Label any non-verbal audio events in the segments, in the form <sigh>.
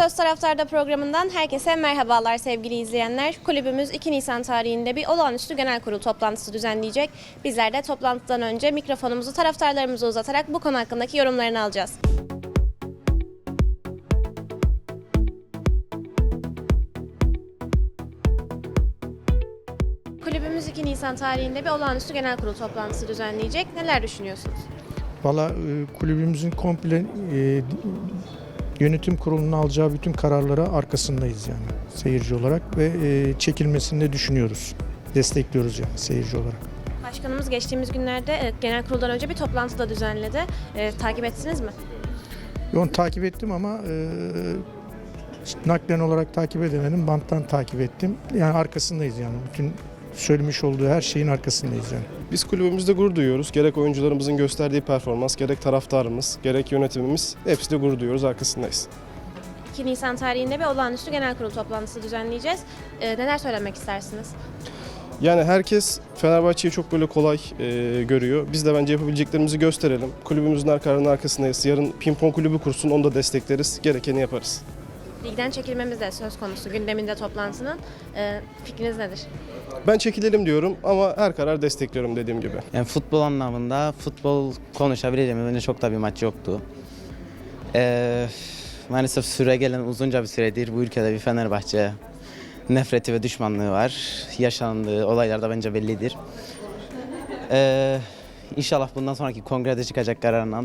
Söz Taraftar'da programından herkese merhabalar sevgili izleyenler. Kulübümüz 2 Nisan tarihinde bir olağanüstü genel kurul toplantısı düzenleyecek. Bizler de toplantıdan önce mikrofonumuzu taraftarlarımıza uzatarak bu konu hakkındaki yorumlarını alacağız. Kulübümüz 2 Nisan tarihinde bir olağanüstü genel kurul toplantısı düzenleyecek. Neler düşünüyorsunuz? Valla e, kulübümüzün komple e, yönetim kurulunun alacağı bütün kararlara arkasındayız yani seyirci olarak ve e, çekilmesini de düşünüyoruz. Destekliyoruz yani seyirci olarak. Başkanımız geçtiğimiz günlerde e, genel kuruldan önce bir toplantı da düzenledi. E, takip ettiniz mi? Onu takip ettim ama e, naklen olarak takip edemedim. Banttan takip ettim. Yani arkasındayız yani. Bütün söylemiş olduğu her şeyin arkasındayız yani. Biz kulübümüzde gurur duyuyoruz. Gerek oyuncularımızın gösterdiği performans, gerek taraftarımız, gerek yönetimimiz hepsi de gurur duyuyoruz, arkasındayız. 2 Nisan tarihinde bir olağanüstü genel kurul toplantısı düzenleyeceğiz. E, neler söylemek istersiniz? Yani herkes Fenerbahçe'yi çok böyle kolay e, görüyor. Biz de bence yapabileceklerimizi gösterelim. Kulübümüzün arkalarının arkasındayız. Yarın pimpon kulübü kursun, onu da destekleriz. Gerekeni yaparız. Ligden çekilmemiz de söz konusu gündeminde toplantının. E, fikriniz nedir? Ben çekilelim diyorum ama her karar destekliyorum dediğim gibi. Yani futbol anlamında futbol konuşabileceğimiz bence çok da bir maç yoktu. Ee, maalesef süre gelen uzunca bir süredir bu ülkede bir Fenerbahçe nefreti ve düşmanlığı var. Yaşandığı olaylar da bence bellidir. Ee, inşallah bundan sonraki kongrede çıkacak kararla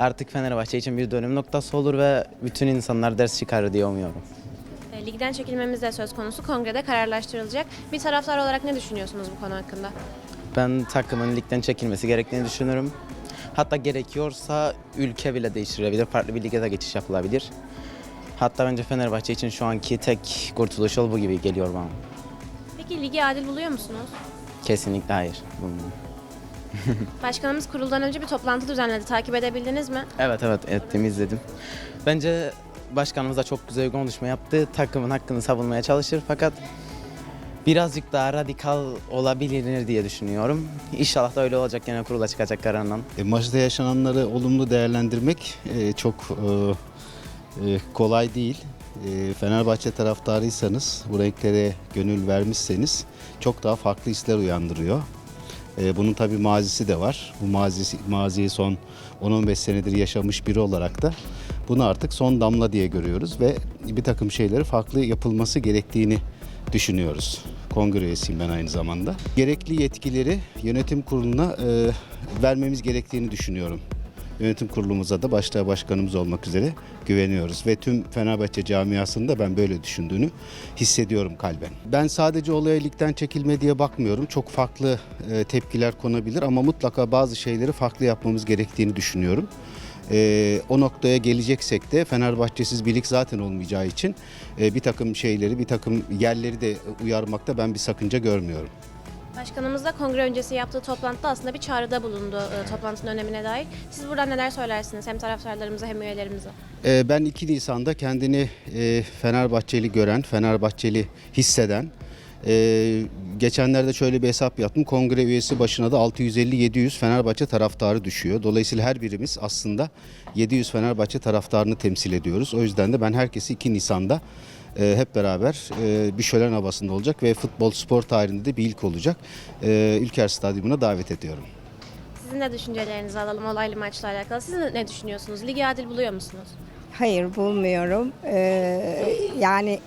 artık Fenerbahçe için bir dönüm noktası olur ve bütün insanlar ders çıkarır diye umuyorum. E, ligden çekilmemiz de söz konusu. Kongrede kararlaştırılacak. Bir taraftar olarak ne düşünüyorsunuz bu konu hakkında? Ben takımın ligden çekilmesi gerektiğini düşünürüm. Hatta gerekiyorsa ülke bile değiştirilebilir. Farklı bir lige de geçiş yapılabilir. Hatta bence Fenerbahçe için şu anki tek kurtuluş yol bu gibi geliyor bana. Peki ligi adil buluyor musunuz? Kesinlikle hayır. Bulmuyorum. <laughs> Başkanımız kuruldan önce bir toplantı düzenledi. Takip edebildiniz mi? Evet evet ettim izledim. Bence başkanımız da çok güzel bir konuşma yaptı. Takımın hakkını savunmaya çalışır fakat birazcık daha radikal olabilir diye düşünüyorum. İnşallah da öyle olacak genel kurula çıkacak kararla. E, maçta yaşananları olumlu değerlendirmek e, çok e, e, kolay değil. E, Fenerbahçe taraftarıysanız, bu renklere gönül vermişseniz çok daha farklı hisler uyandırıyor. E, bunun tabii mazisi de var. Bu mazisi, maziyi son 10-15 senedir yaşamış biri olarak da bunu artık son damla diye görüyoruz ve bir takım şeyleri farklı yapılması gerektiğini düşünüyoruz. Kongre üyesiyim ben aynı zamanda. Gerekli yetkileri yönetim kuruluna e, vermemiz gerektiğini düşünüyorum. Yönetim kurulumuza da başta başkanımız olmak üzere güveniyoruz ve tüm Fenerbahçe camiasında ben böyle düşündüğünü hissediyorum kalben. Ben sadece olaya ligden çekilme diye bakmıyorum. Çok farklı e, tepkiler konabilir ama mutlaka bazı şeyleri farklı yapmamız gerektiğini düşünüyorum. E, o noktaya geleceksek de Fenerbahçesiz birlik zaten olmayacağı için e, bir takım şeyleri, bir takım yerleri de uyarmakta ben bir sakınca görmüyorum. Başkanımız da kongre öncesi yaptığı toplantıda aslında bir çağrıda bulundu e, toplantının önemine dair. Siz buradan neler söylersiniz hem taraftarlarımıza hem üyelerimize? Ee, Ben 2 Nisan'da kendini e, Fenerbahçeli gören, Fenerbahçeli hisseden, e, geçenlerde şöyle bir hesap yaptım. Kongre üyesi başına da 650-700 Fenerbahçe taraftarı düşüyor. Dolayısıyla her birimiz aslında 700 Fenerbahçe taraftarını temsil ediyoruz. O yüzden de ben herkesi 2 Nisan'da e, hep beraber e, bir şölen havasında olacak ve futbol spor tarihinde de bir ilk olacak. E, Ülker Stadyumuna davet ediyorum. Sizin de düşüncelerinizi alalım olaylı maçla alakalı. Siz ne düşünüyorsunuz? Ligi adil buluyor musunuz? Hayır bulmuyorum. Ee, yani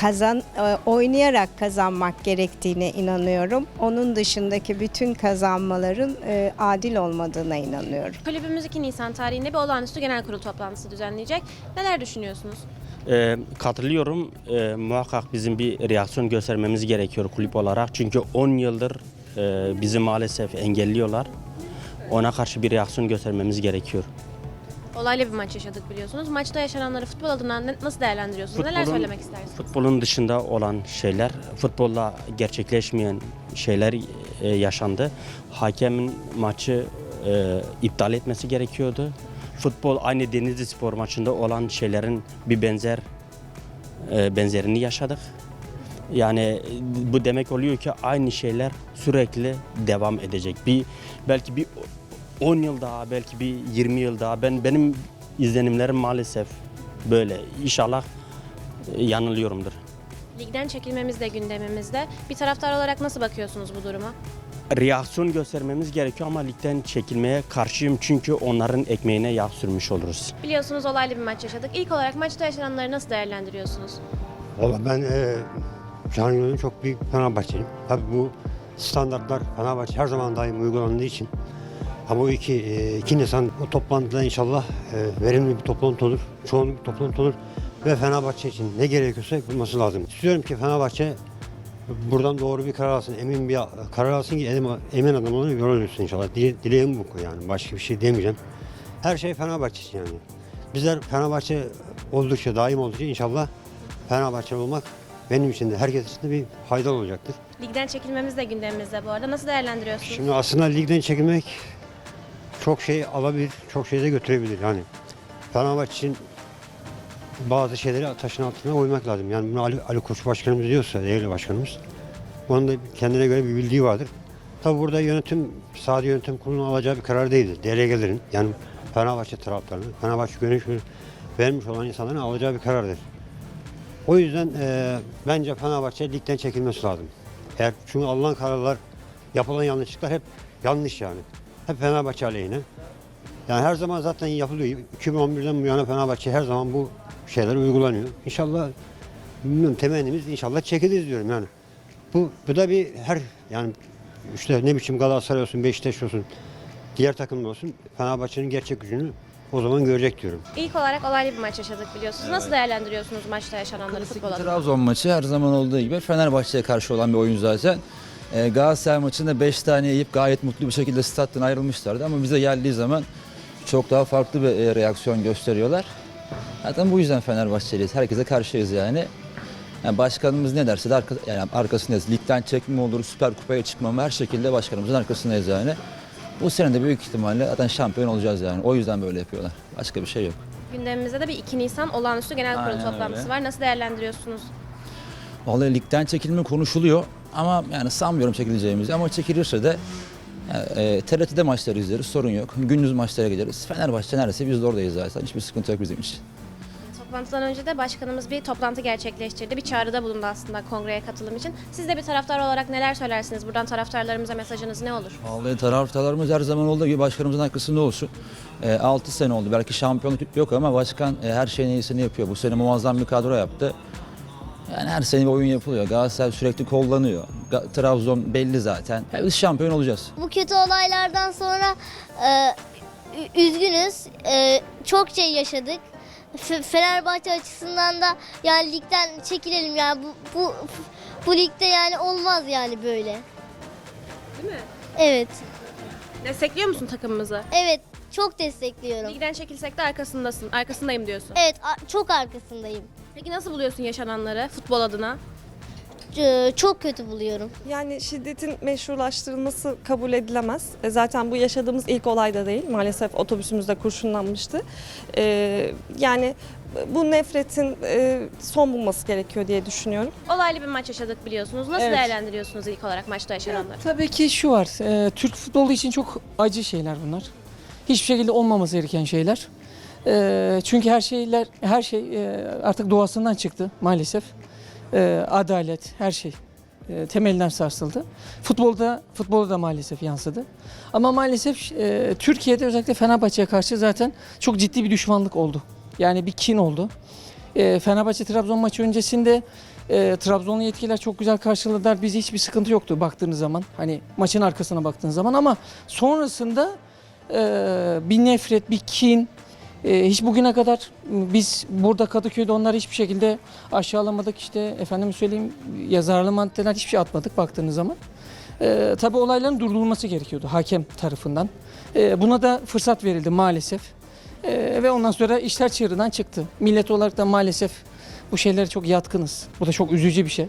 kazan e, oynayarak kazanmak gerektiğine inanıyorum. Onun dışındaki bütün kazanmaların e, adil olmadığına inanıyorum. Kulübümüz 2 Nisan tarihinde bir olağanüstü genel kurul toplantısı düzenleyecek. Neler düşünüyorsunuz? Ee, katılıyorum. Ee, muhakkak bizim bir reaksiyon göstermemiz gerekiyor kulüp olarak. Çünkü 10 yıldır e, bizi maalesef engelliyorlar. Ona karşı bir reaksiyon göstermemiz gerekiyor. Olaylı bir maç yaşadık biliyorsunuz. Maçta yaşananları futbol adına ne- nasıl değerlendiriyorsunuz? Neler Futbolun- söylemek istersiniz? Futbolun dışında olan şeyler, futbolla gerçekleşmeyen şeyler e, yaşandı. Hakemin maçı e, iptal etmesi gerekiyordu. Futbol aynı Denizli Spor maçında olan şeylerin bir benzer e, benzerini yaşadık. Yani bu demek oluyor ki aynı şeyler sürekli devam edecek. Bir belki bir 10 yıl daha, belki bir 20 yıl daha ben benim izlenimlerim maalesef böyle. İnşallah e, yanılıyorumdur. Ligden çekilmemiz de gündemimizde. Bir taraftar olarak nasıl bakıyorsunuz bu duruma? Reaksiyon göstermemiz gerekiyor ama ligden çekilmeye karşıyım çünkü onların ekmeğine yağ sürmüş oluruz. Biliyorsunuz olaylı bir maç yaşadık. İlk olarak maçta yaşananları nasıl değerlendiriyorsunuz? Valla ben e, Can Gönül'ün çok büyük Fenerbahçeliyim. Tabii bu standartlar Fenerbahçe her zaman daim uygulandığı için ama o iki, e, iki Nisan o toplantıda inşallah e, verimli bir toplantı olur, çoğunluk bir toplantı olur ve Fenerbahçe için ne gerekiyorsa yapılması lazım. İstiyorum ki Fenerbahçe buradan doğru bir karar alsın, emin bir karar alsın ki emin, emin adam olur, yol yürüsün inşallah. Dile, dileğim bu yani, başka bir şey demeyeceğim. Her şey Fenerbahçe için yani. Bizler Fenerbahçe oldukça, daim oldukça inşallah Fenerbahçe olmak benim için de herkes için de bir faydalı olacaktır. Ligden çekilmemiz de gündemimizde bu arada. Nasıl değerlendiriyorsunuz? Şimdi aslında ligden çekilmek çok şey alabilir, çok şey de götürebilir. Yani Fenerbahçe için bazı şeyleri taşın altına koymak lazım. Yani bunu Ali, Ali Koç başkanımız diyorsa, değerli başkanımız, onun da kendine göre bir bildiği vardır. Tabi burada yönetim, sadece yönetim kurulunun alacağı bir karar değildir. Delegelerin, yani Fenerbahçe taraftarının, Fenerbahçe yönetimi vermiş olan insanların alacağı bir karardır. O yüzden eee, bence Fenerbahçe ligden çekilmesi lazım. Eğer çünkü alınan kararlar, yapılan yanlışlıklar hep yanlış yani. Hep Fenerbahçe aleyhine. Yani her zaman zaten yapılıyor. 2011'den bu yana Fenerbahçe her zaman bu şeyler uygulanıyor. İnşallah bilmiyorum temennimiz inşallah çekiliriz diyorum yani. Bu, bu da bir her yani işte ne biçim Galatasaray olsun, Beşiktaş olsun, diğer takımda olsun Fenerbahçe'nin gerçek gücünü o zaman görecek diyorum. İlk olarak olaylı bir maç yaşadık biliyorsunuz. Nasıl değerlendiriyorsunuz maçta yaşananları Klasik futbol adına? Trabzon maçı her zaman olduğu gibi Fenerbahçe'ye karşı olan bir oyun zaten. Ee, Galatasaray maçında 5 tane yiyip gayet mutlu bir şekilde stat'tan ayrılmışlardı ama bize geldiği zaman çok daha farklı bir e, reaksiyon gösteriyorlar. Zaten bu yüzden Fenerbahçeliyiz. Herkese karşıyız yani. yani başkanımız ne derse de arka, yani arkasındayız. Ligden çekme olur, Süper Kupa'ya çıkma mı her şekilde başkanımızın arkasındayız yani. Bu sene de büyük ihtimalle zaten şampiyon olacağız yani. O yüzden böyle yapıyorlar. Başka bir şey yok. Gündemimizde de bir 2 Nisan olağanüstü genel kurul Aynen toplantısı öyle. var. Nasıl değerlendiriyorsunuz? Vallahi ligden çekilme konuşuluyor ama yani sanmıyorum çekileceğimizi ama çekilirse de e, TRT'de maçları izleriz sorun yok. Gündüz maçlara gideriz. Fenerbahçe neredeyse biz de oradayız zaten. Hiçbir sıkıntı yok bizim için. Toplantıdan önce de başkanımız bir toplantı gerçekleştirdi. Bir çağrıda bulundu aslında kongreye katılım için. Siz de bir taraftar olarak neler söylersiniz? Buradan taraftarlarımıza mesajınız ne olur? Vallahi taraftarlarımız her zaman olduğu gibi başkanımızın arkasında olsun. E, 6 sene oldu. Belki şampiyonluk yok ama başkan e, her şeyin iyisini yapıyor. Bu sene muazzam bir kadro yaptı. Yani her sene bir oyun yapılıyor. Galatasaray sürekli kollanıyor. Ga- Trabzon belli zaten. Ya biz şampiyon olacağız. Bu kötü olaylardan sonra e, ü- üzgünüz. E, çok şey yaşadık. F- Fenerbahçe açısından da yani ligden çekilelim yani bu, bu bu ligde yani olmaz yani böyle. Değil mi? Evet. Destekliyor musun takımımızı? Evet çok destekliyorum. Ligden çekilsek de arkasındasın. Arkasındayım diyorsun. Evet a- çok arkasındayım. Peki nasıl buluyorsun yaşananları futbol adına? Ç- çok kötü buluyorum. Yani şiddetin meşrulaştırılması kabul edilemez. E, Zaten bu yaşadığımız ilk olay da değil. Maalesef otobüsümüzde kurşunlanmıştı. E, yani bu nefretin e, son bulması gerekiyor diye düşünüyorum. Olaylı bir maç yaşadık biliyorsunuz. Nasıl Evet. değerlendiriyorsunuz ilk olarak maçta yaşananları? Tabii ki şu var. e, Türk futbolu için çok acı şeyler bunlar. Hiçbir şekilde olmaması gereken şeyler. E, çünkü her şeyler her şey e, artık doğasından çıktı maalesef. E, adalet, her şey e, sarsıldı. Futbolda futbolda da maalesef yansıdı. Ama maalesef e, Türkiye'de özellikle Fenerbahçe'ye karşı zaten çok ciddi bir düşmanlık oldu. Yani bir kin oldu. E, Fenerbahçe Trabzon maçı öncesinde e, Trabzonlu yetkililer çok güzel karşıladılar. Bizi hiçbir sıkıntı yoktu baktığınız zaman. Hani maçın arkasına baktığınız zaman ama sonrasında e, bir nefret, bir kin, hiç bugüne kadar biz burada Kadıköy'de onları hiçbir şekilde aşağılamadık işte efendim söyleyeyim yazarlı maddeler hiçbir şey atmadık baktığınız zaman. E, tabii olayların durdurulması gerekiyordu hakem tarafından. E, buna da fırsat verildi maalesef. E, ve ondan sonra işler çığırından çıktı. Millet olarak da maalesef bu şeylere çok yatkınız. Bu da çok üzücü bir şey.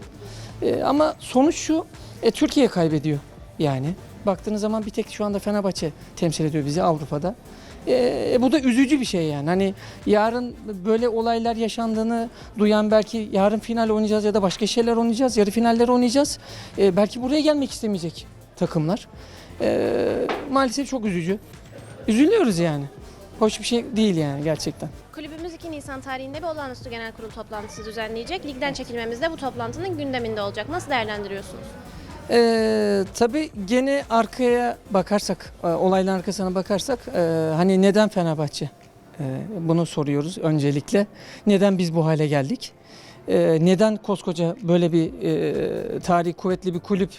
E, ama sonuç şu, e, Türkiye kaybediyor yani. Baktığınız zaman bir tek şu anda Fenerbahçe temsil ediyor bizi Avrupa'da. E, bu da üzücü bir şey yani. Hani yarın böyle olaylar yaşandığını duyan belki yarın final oynayacağız ya da başka şeyler oynayacağız, yarı finaller oynayacağız. E, belki buraya gelmek istemeyecek takımlar. E, maalesef çok üzücü. Üzülüyoruz yani. Hoş bir şey değil yani gerçekten. Kulübümüz 2 Nisan Nisan tarihinde bir olağanüstü genel kurul toplantısı düzenleyecek. Ligden çekilmemiz de bu toplantının gündeminde olacak. Nasıl değerlendiriyorsunuz? Ee, tabii gene arkaya bakarsak, e, olayların arkasına bakarsak e, hani neden Fenerbahçe? E, bunu soruyoruz öncelikle. Neden biz bu hale geldik? E, neden koskoca böyle bir e, tarihi kuvvetli bir kulüp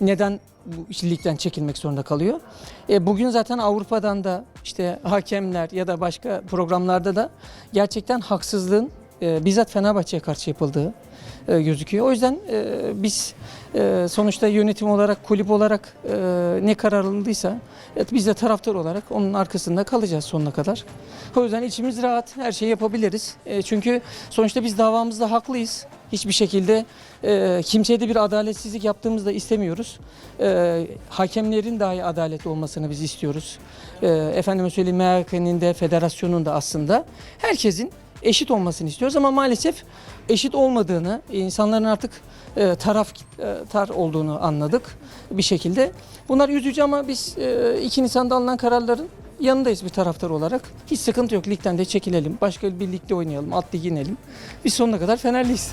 neden bu ligden çekilmek zorunda kalıyor? E, bugün zaten Avrupa'dan da işte hakemler ya da başka programlarda da gerçekten haksızlığın e, bizzat Fenerbahçe'ye karşı yapıldığı e, gözüküyor. O yüzden e, biz e, sonuçta yönetim olarak, kulüp olarak e, ne karar alındıysa evet, biz de taraftar olarak onun arkasında kalacağız sonuna kadar. O yüzden içimiz rahat, her şeyi yapabiliriz. E, çünkü sonuçta biz davamızda haklıyız. Hiçbir şekilde e, kimseye de bir adaletsizlik yaptığımızı da istemiyoruz. E, hakemlerin dahi adaletli olmasını biz istiyoruz. E, efendime söyleyeyim MHK'nin de federasyonun da aslında herkesin eşit olmasını istiyoruz ama maalesef eşit olmadığını, insanların artık e, taraf e, tar olduğunu anladık bir şekilde. Bunlar üzücü ama biz e, 2 Nisan'da alınan kararların yanındayız bir taraftar olarak. Hiç sıkıntı yok. Ligden de çekilelim. Başka bir ligde oynayalım. Alt inelim. Biz sonuna kadar Fenerliyiz.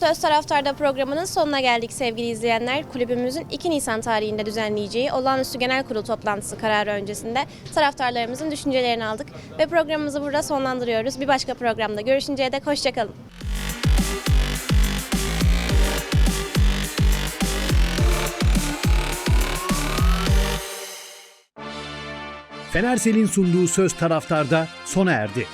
Söz Taraftar'da programının sonuna geldik sevgili izleyenler. Kulübümüzün 2 Nisan tarihinde düzenleyeceği olağanüstü genel kurul toplantısı kararı öncesinde taraftarlarımızın düşüncelerini aldık ve programımızı burada sonlandırıyoruz. Bir başka programda görüşünceye dek hoşçakalın. Fenersel'in sunduğu Söz Taraftar'da sona erdi.